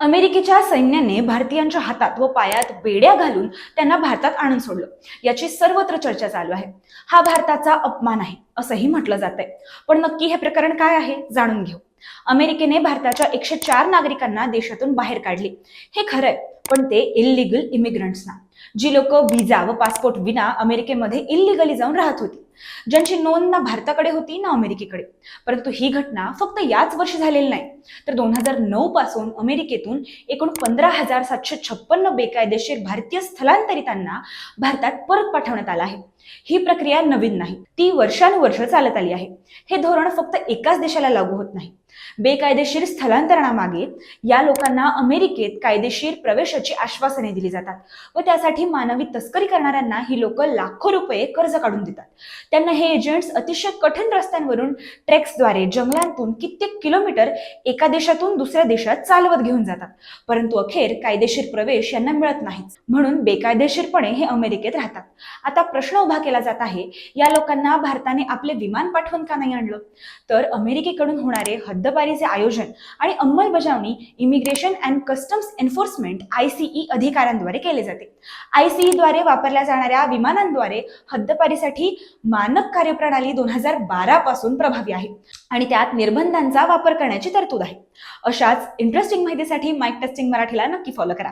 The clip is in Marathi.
अमेरिकेच्या सैन्याने भारतीयांच्या हातात व पायात बेड्या घालून त्यांना भारतात आणून सोडलं. याची सर्वत्र चर्चा चालू आहे. हा भारताचा अपमान आहे असंही म्हटलं जात आहे पण नक्की हे प्रकरण काय आहे जाणून घेऊ. अमेरिकेने भारताच्या एकशे चार नागरिकांना देशातून बाहेर काढले. हे खरंय पण ते इलिगल इमिग्रंट्सना जी लोक विजा व पासपोर्ट विना अमेरिकेमध्ये इलिगली जाऊन राहत होती. ज्यांची नोंद ना भारताकडे होती ना अमेरिकेकडे. परंतु ही घटना फक्त याच वर्षी झालेली नाही. तर दोन हजार नऊ पासून अमेरिकेतून एकूण पंधरा हजार सातशे छप्पन्न बेकायदेशीर भारतीय स्थलांतरितांना भारतात परत पाठवण्यात आला आहे. ही प्रक्रिया नवीन नाही. ती वर्षानुवर्ष चालत आली आहे. हे धोरण फक्त एकाच देशाला लागू होत नाही. बेकायदेशीर स्थलांतरणामागे या लोकांना अमेरिकेत कायदेशीर प्रवेशाची आश्वासने दिली जातात व त्यासाठी मानवी तस्करी करणाऱ्यांना ही लोक लाखो रुपये कर्ज काढून देतात. त्यांना हे एजंट्स अतिशय कठीण रस्त्यांवरून ट्रेक्सद्वारे जंगलांतून कित्येक किलोमीटर एका देशातून दुसऱ्या देशात चालवत घेऊन जातात. परंतु अखेर कायदेशीर प्रवेश यांना मिळत नाहीच म्हणून बेकायदेशीरपणे हे अमेरिकेत राहतात. आता प्रश्न उभा केला जात आहे या लोकांना भारताने आपले विमान पाठवून का नाही आणलं? तर अमेरिकेकडून होणारे हद्द हद्दपारीचे आयोजन आणि अंमलबजावणी immigration and customs enforcement ICE अधिकाऱ्यांद्वारे केले जाते. आयसीई द्वारे वापरल्या जाणाऱ्या विमानांद्वारे हद्दपारीसाठी मानक कार्यप्रणाली दोन हजार बारा पासून प्रभावी आहे आणि त्यात निर्बंधांचा वापर करण्याची तरतूद आहे. अशाच इंटरेस्टिंग माहितीसाठी माईक टेस्टिंग मराठीला नक्की फॉलो करा.